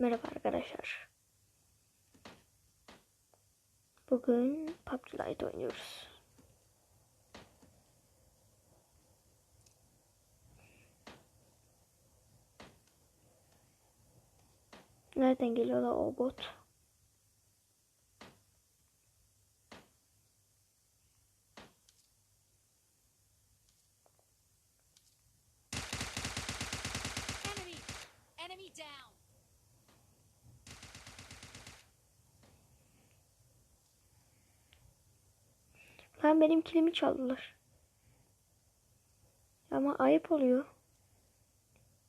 Merhaba arkadaşlar. Bugün PUBG Lite oynuyoruz. Nereden geliyorlar o bot? Lan benim kilimi çaldılar. Ama ayıp oluyor.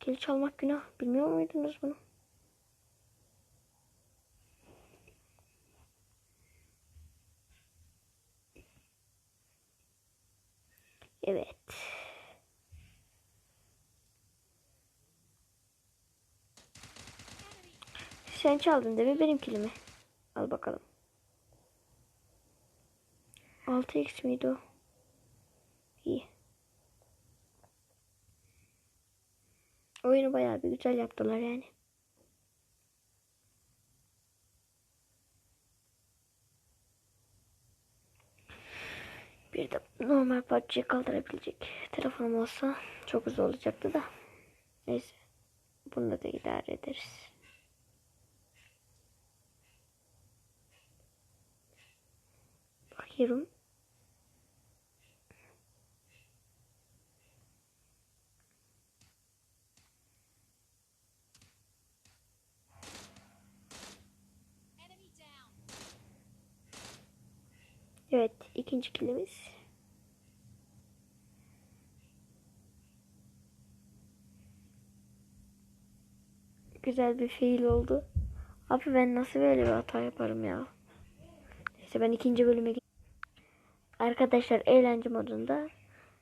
Kil çalmak günah. Bilmiyor muydunuz bunu? Evet. Sen çaldın değil mi benim kilimi? Al bakalım. 6x miydi o? İyi. Oyunu bayağı bir güzel yaptılar yani. Bir de normal PUBG'yi kaldırabilecek telefonum olsa çok hızlı olacaktı da. Neyse. Bunu da idare ederiz. Bakıyorum. İkinci kilimiz. Güzel bir fiil oldu. Abi ben nasıl böyle bir hata yaparım ya? Neyse ben ikinci bölüme. Arkadaşlar eğlence modunda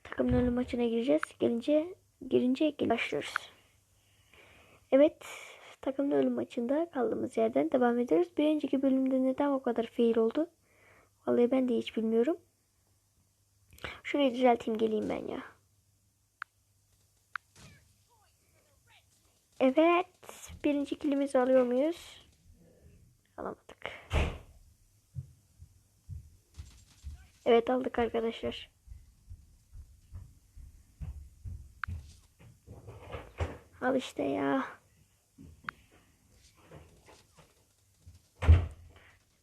takım ölü maçına gireceğiz. Gelince girince başlıyoruz. Evet, takım ölü maçında kaldığımız yerden devam ediyoruz. Bir önceki bölümde neden o kadar fail oldu? Vallahi ben de hiç bilmiyorum. Şurayı düzelteyim geleyim ben ya. Evet. Birinci kilimizi alıyor muyuz? Alamadık. Evet aldık arkadaşlar. Al işte ya.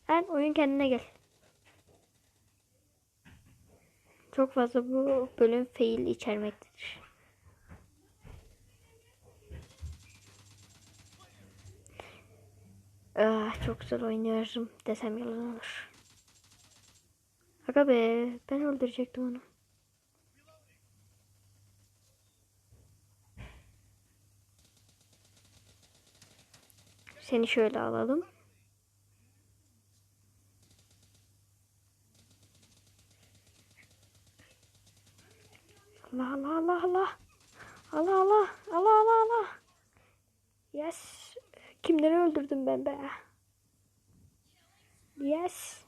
Sen oyun kendine gel. Çok fazla bu bölüm fail içermektedir. Ah, çok güzel oynuyorum desem yalan olur. Aga be ben öldürecektim onu. Seni şöyle alalım. Allah Allah Allah Allah. Allah Allah Allah Allah Allah. Yes. Kimleri öldürdüm ben be? Yes.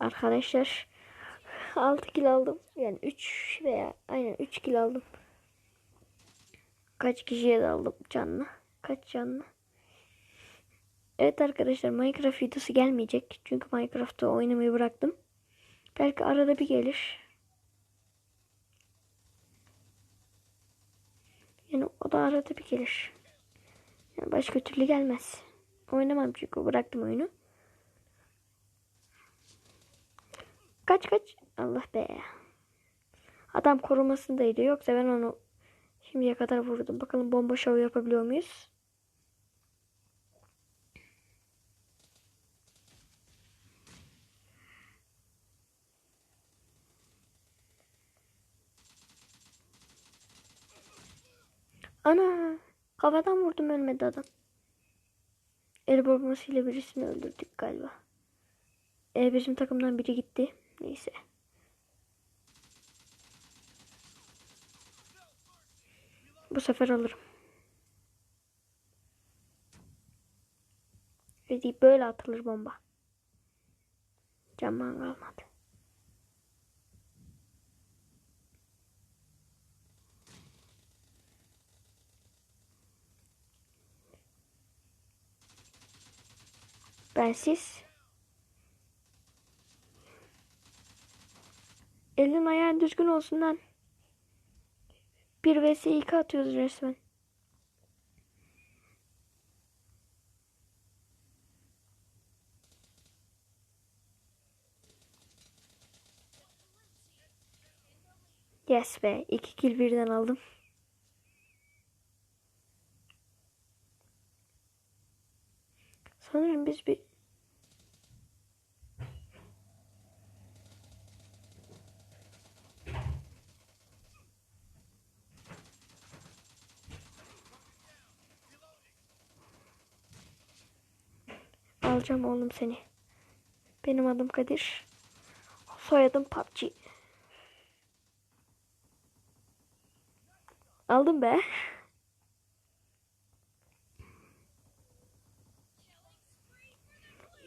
Arkadaşlar 6 kill aldım. Yani 3 veya aynen 3 kill aldım. Kaç kişiye de aldım canlı? Kaç canlı? Evet arkadaşlar Minecraft videosu gelmeyecek. Çünkü Minecraft'ta oynamayı bıraktım. Belki arada bir gelir. Yani o da arada bir gelir. Yani başka türlü gelmez. Oynamam çünkü bıraktım oyunu. Kaç kaç. Allah be. Adam korumasındaydı. Yoksa ben onu şimdiye kadar vurdum. Bakalım bomba şovu yapabiliyor muyuz? Ana. Kafadan vurdum ölmedi adam. El bombasıyla birisini öldürdük galiba. E, bizim takımdan biri gitti. Neyse. Bu sefer alırım. Dedi böyle atılır bomba. Camman kalmadı. Bensiz. Elin ayağın düzgün olsun lan. 1 vs 2 atıyoruz resmen. Yes be. 2 kill birden aldım. Sanırım biz bir Alacağım oğlum seni. Benim adım Kadir. Soyadım PUBG. Aldım be.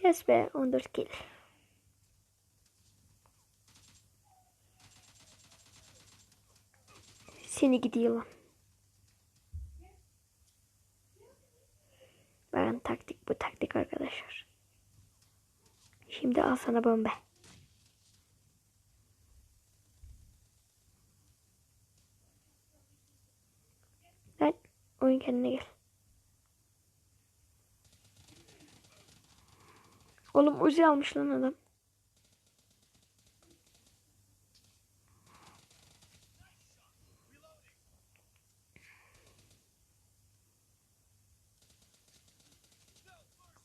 Yes be 14 kill. Seni gidi yılan. Ben taktik bu taktik arkadaşlar. Şimdi al sana bomba. Lan oyun kendine gel. Oğlum Uzi almış lan adam.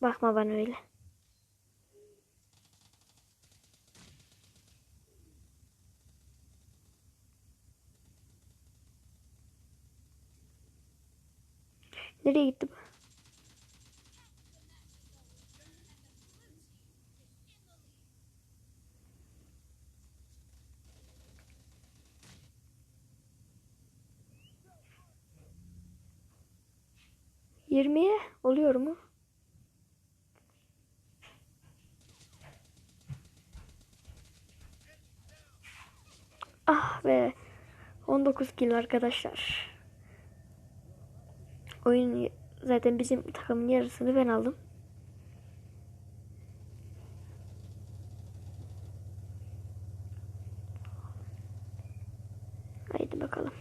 Bakma bana öyle. Nereye gitti bu? Yirmiye oluyor mu? Ah be. 19 kill arkadaşlar. Oyun zaten bizim takımın yarısını ben aldım. Haydi bakalım.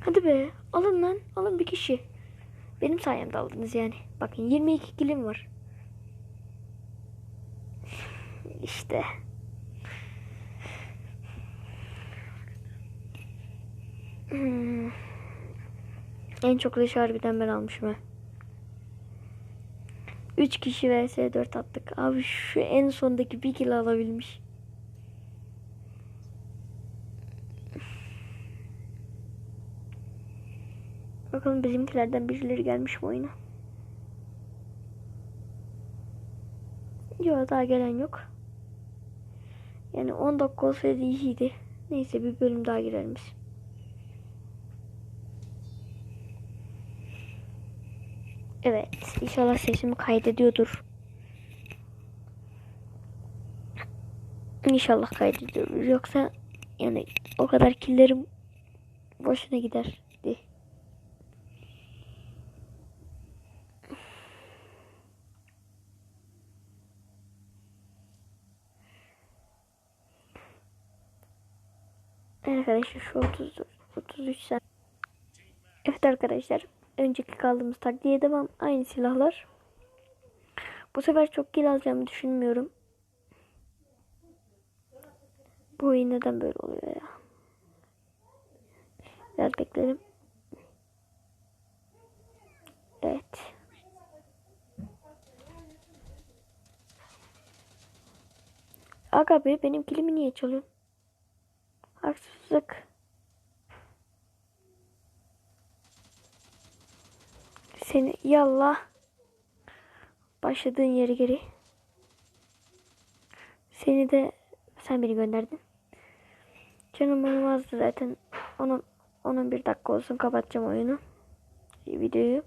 Hadi be. Alın lan. Alın bir kişi. Benim sayemde aldınız yani. Bakın 22 kilim var. İşte. Hmm. En çok leş harbiden ben almışım ha. 3 kişi vs 4 attık. Abi şu en sondaki bir kill alabilmiş. Bakalım bizimkilerden birileri gelmiş mi oyuna? Yok daha gelen yok. Yani 10 dakika olsaydı iyiydi. Neyse bir bölüm daha girelim biz. Evet inşallah sesimi kaydediyordur. İnşallah kaydediyordur. Yoksa yani o kadar killerim boşuna giderdi. Arkadaşlar şu 30 33 saat. Evet arkadaşlar önceki kaldığımız taktiğe devam. Aynı silahlar. Bu sefer çok kill alacağımı düşünmüyorum. Bu oyun neden böyle oluyor ya? Biraz beklerim. Evet. Aga be benim kilimi niye çalıyorsun? Haksızlık. Seni yallah. Başladığın yere geri. Seni de sen beni gönderdin. Canım benim zaten. Onun onun bir dakika olsun kapatacağım oyunu. Videoyu.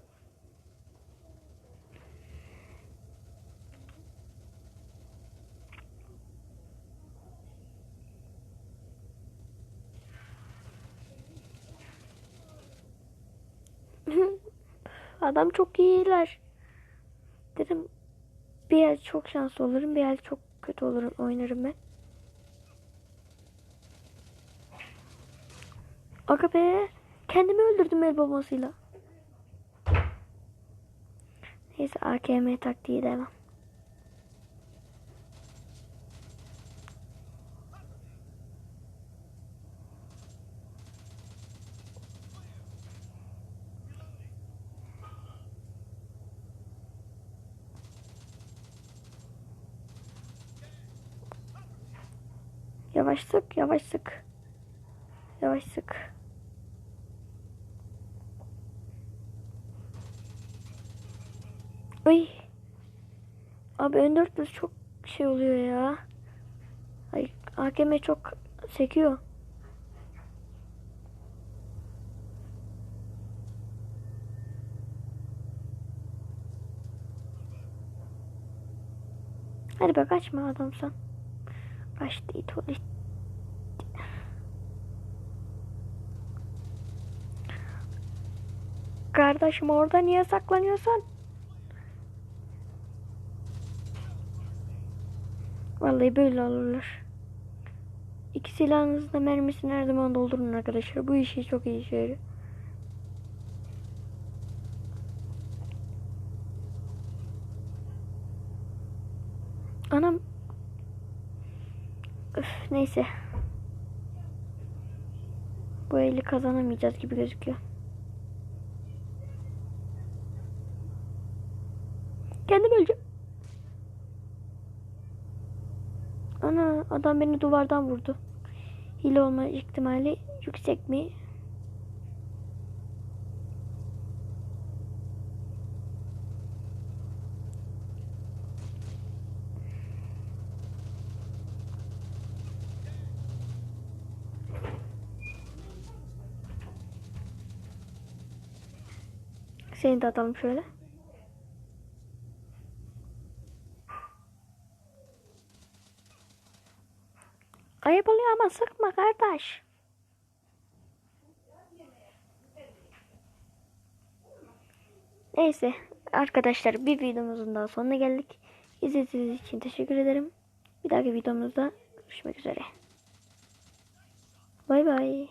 Adam çok iyiler. Dedim bir el çok şanslı olurum, bir el çok kötü olurum, oynarım ben. Aga kendimi öldürdüm el bombasıyla. Neyse AKM taktiği devam. Yavaş sık, yavaş sık. Yavaş sık. Ay. Abi N400 çok şey oluyor ya. Ay AKM çok sekiyor. Hadi be kaçma adamsan. Kaçtı it ol it. Kardeşim orada niye saklanıyorsun? Vallahi böyle olurlar. İki silahınızın da mermisini her zaman doldurun arkadaşlar. Bu işi çok iyi işe yarıyor. Anam. Öf, neyse. Bu eli kazanamayacağız gibi gözüküyor. Adam beni duvardan vurdu. Hile olma ihtimali yüksek mi? Seni de atalım şöyle. Ayıp oluyor ama sıkma kardeş. Neyse arkadaşlar bir videomuzun daha sonuna geldik. İzlediğiniz için teşekkür ederim. Bir dahaki videomuzda görüşmek üzere. Bay bay.